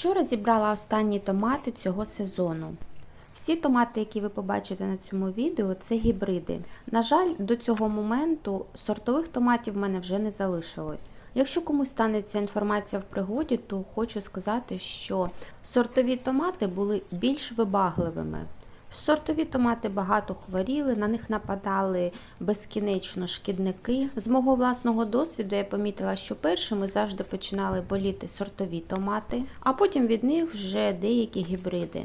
Вчора зібрала останні томати цього сезону. Всі томати, які ви побачите на цьому відео, це гібриди. На жаль, до цього моменту сортових томатів в мене вже не залишилось. Якщо комусь станеться інформація в пригоді, то хочу сказати, що сортові томати були більш вибагливими. Сортові томати багато хворіли, на них нападали безкінечно шкідники. З мого власного досвіду я помітила, що першими завжди починали боліти сортові томати, а потім від них вже деякі гібриди.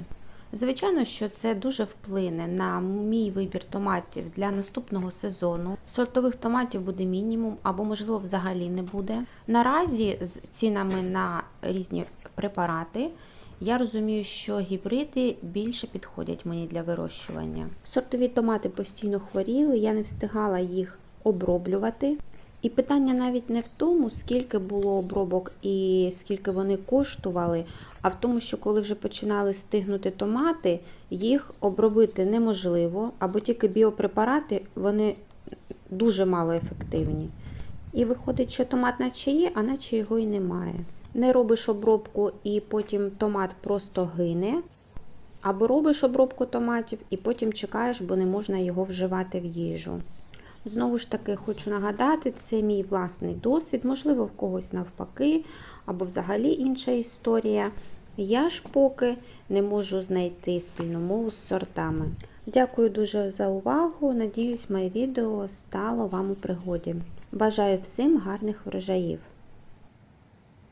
Звичайно, що це дуже вплине на мій вибір томатів для наступного сезону. Сортових томатів буде мінімум або, можливо, взагалі не буде. Наразі з цінами на різні препарати. Я розумію, що гібриди більше підходять мені для вирощування. Сортові томати постійно хворіли, я не встигала їх оброблювати. І питання навіть не в тому, скільки було обробок і скільки вони коштували, а в тому, що коли вже починали стигнути томати, їх обробити неможливо, або тільки біопрепарати вони дуже мало ефективні. І виходить, що томат наче є, а наче його й немає. Не робиш обробку і потім томат просто гине. Або робиш обробку томатів і потім чекаєш, бо не можна його вживати в їжу. Знову ж таки, хочу нагадати, це мій власний досвід, можливо, в когось навпаки, або взагалі інша історія. Я ж поки не можу знайти спільну мову з сортами. Дякую дуже за увагу. Надіюсь, моє відео стало вам у пригоді. Бажаю всім гарних врожаїв!